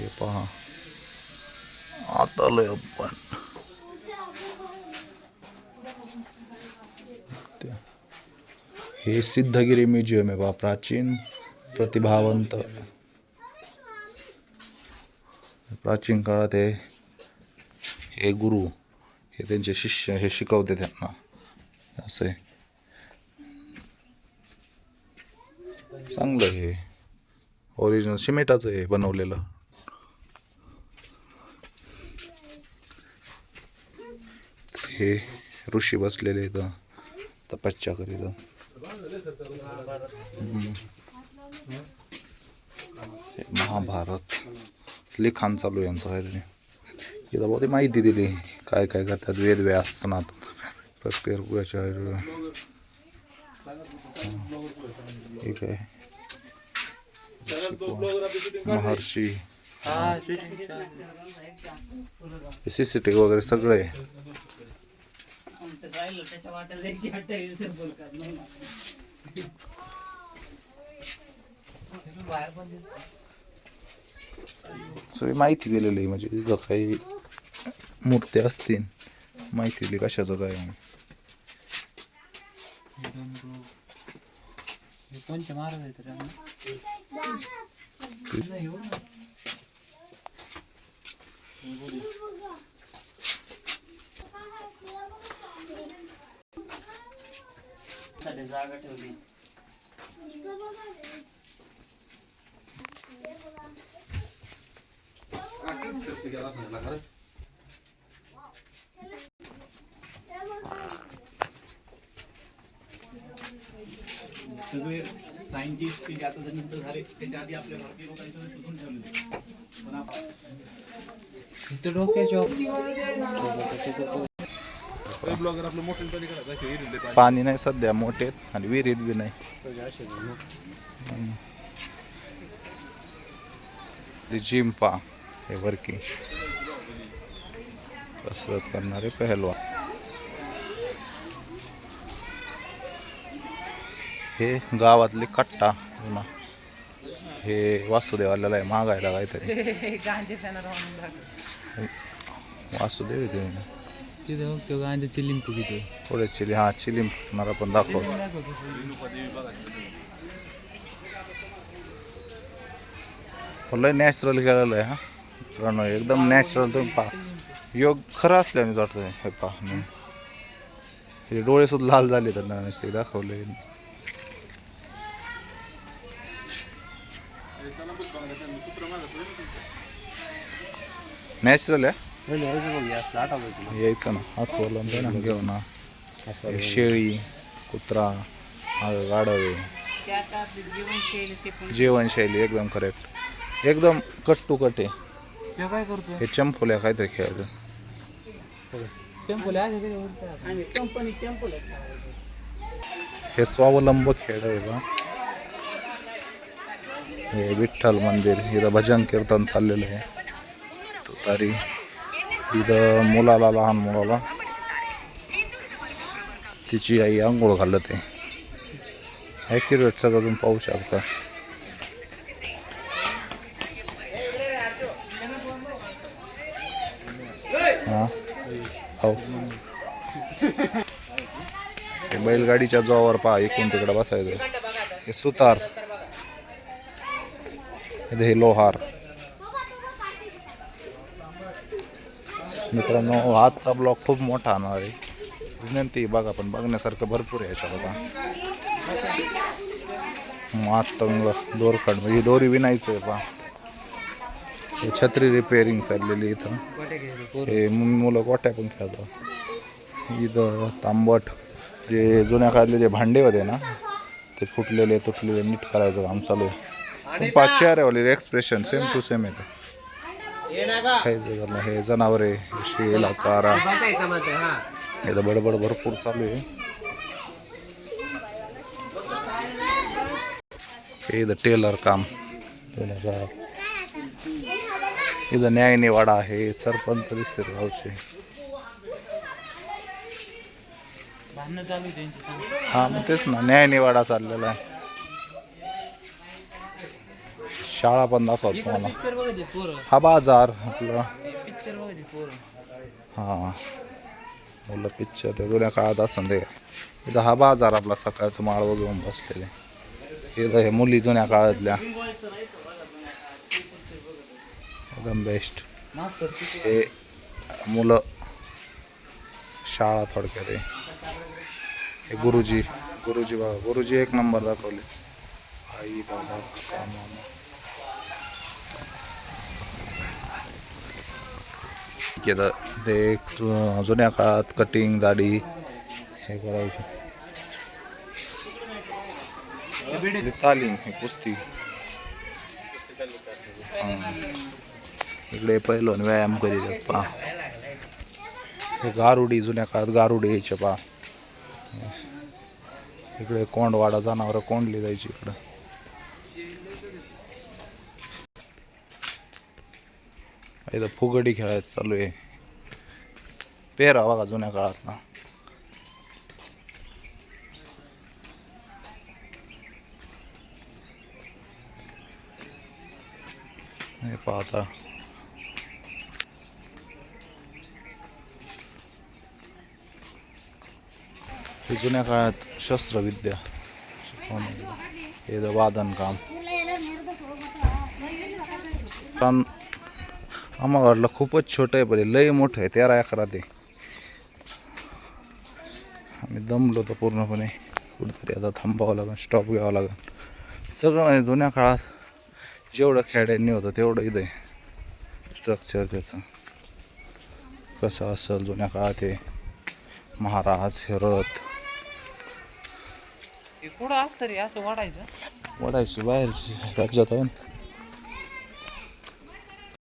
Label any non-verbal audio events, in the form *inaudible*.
हे पहा. आता लय आपण हे सिद्धगिरी म्युझियम आहे बा प्राचीन प्रतिभावंत. प्राचीन काळात हे हे गुरु हे त्यांचे शिष्य हे शिकवते त्यांना. असं आहे. चांगलं हे ओरिजिनल सिमेंटाचं हे बनवलेलं. हे ऋषी बसलेले इथं. तपस्या करीत महाभारत. लिखाण चालू आहे यांचं काहीतरी. इथं बहुत माहिती दिली. काय काय करतात? वेद व्यासनात. प्रत्येक ठीक आहे महर्षी. सी सी टी वगैरे सगळं आहे सगळी माहिती दिलेली आहे म्हणजे तिथं काही मूर्त्या असतील माहिती दिली कशाचं काय आहे. कोणते महाराज आहेत रे जागा ठेवली. सगळे सायंटिस्ट ते आता जर नंतर झाले त्याच्या आधी आपल्या भारतीय लोकांनी शोधून ठेवले पण आपण डोक्याच्या ब्लॉगर आपलं मोठं पलीकडे पाणी नाही सध्या मोठे आणि विहिरीत बी नाही. ते जिम पा हे वर्किंग कसरत करणारे पहलवान. हे गावातले कट्टा जुना हे वासुदेवाला आहे मागायला काहीतरी. *laughs* वासुदेव आहे ते. तो गांजाची लिंपू किती पुढे चिली हा चिली मला पण दाखव. लय नॅचरल केलेलं आहे हा. मित्रांनो एकदम नॅचरल तुम्ही पा योग खरं असल्याने वाटतं हे पहा. नाही. हे डोळे सुद्धा लाल झाले त्यांना नसते दाखवले. नॅचरल आहे यायचं ना. हाच वलन ना घेऊन ना. हे शेळी कुत्रा हा गाढव. आहे जीवनशैली एकदम करेक्ट एकदम कट टू कट आहे. काय करतो हे चंपुल्या काहीतरी खेळायचं. हे स्वावलंब खेळ आहे बा. हे विठ्ठल मंदिर. इथं भजन कीर्तन चाललेलं आहे. तुतारी. इथं मुलाला लहान मुलाला तिची आई आंघोळ घालत आहे. ॲक्युरेट सगळं तुम्ही पाहू शकता हो? बैलगाडीच्या जोवावर पहा एकूण तिकडे बसायचं. हे सुतार. हे लोहार. मित्रांनो आजचा ब्लॉग खूप मोठा होणार आहे. विनंती आहे बघा पण बघण्यासारखं भरपूर आहे याच्यात मातंग दोरखंड म्हणजे दोरी विणायचं आहे हे छत्री रिपेअरिंग चाललेली इथं. हे मुलं गोट्या पण खेळतात. इथं तांबट जे जुन्या काळातले जे भांडे होते ना ते फुटलेले तुटलेले नीट करायचं काम चालू आहे. खूप चेहऱ्यावाले एक्सप्रेशन सेम टू सेम येतं खायचं हे जनावरे हे शेला चारा इथं बडबड भरपूर चालू आहे. हे इथं टेलर काम. इथं न्याय निवाडा आहे सरपंच दिसते गावचे. आहे. हा मग तेच ना न्याय निवाडा चाललेला आहे. शाळा पण दाखवतो पोरं. हा बाजार आपला. हा. मुलं पिक्चर ते जुन्या काळात असं ते. इथं हा बाजार आपला सकाळचं माळव घेऊन बसलेले. इथं हे मुली जुन्या काळातल्या. एकदम बेस्ट हे मुलं शाळा थोडक्यात आहे. हे गुरुजी गुरुजी बघा गुरुजी एक नंबर दाखवले. आई बाबा काका मामा केलं ते एक जुन्या काळात कटिंग दाढी हे करायचे. तालीम हे कुस्ती. इकडे पहिलं व्यायाम करीत पा पहा. हे गारुडी जुन्या काळात गारुडी यायचे पहा. इकडे कोंडवाडा जनावर कोंडली जायची इकडं. इथं फुगडी खेळायचं चालू आहे. पेरा बघा जुन्या काळातला. हे पाहता जुन्या काळात शस्त्रविद्या. हे वादन काम आम्हाला वाटलं खूपच छोटं आहे पण हे लय मोठं आहे तेरा एकरात आहे आम्ही दमलो तर पूर्णपणे. कुठेतरी आता थांबावं लागेल स्टॉप घ्यावं लागेल. सगळं म्हणजे जुन्या काळात जेवढं खेड्यांनी होतं तेवढं इथं आहे. स्ट्रक्चर त्याचं. कसं असेल जुन्या काळात हे? महाराज रथ पुढं असतं रे असं वाढायचं वडायची बाहेरची राज्यात आहे ना.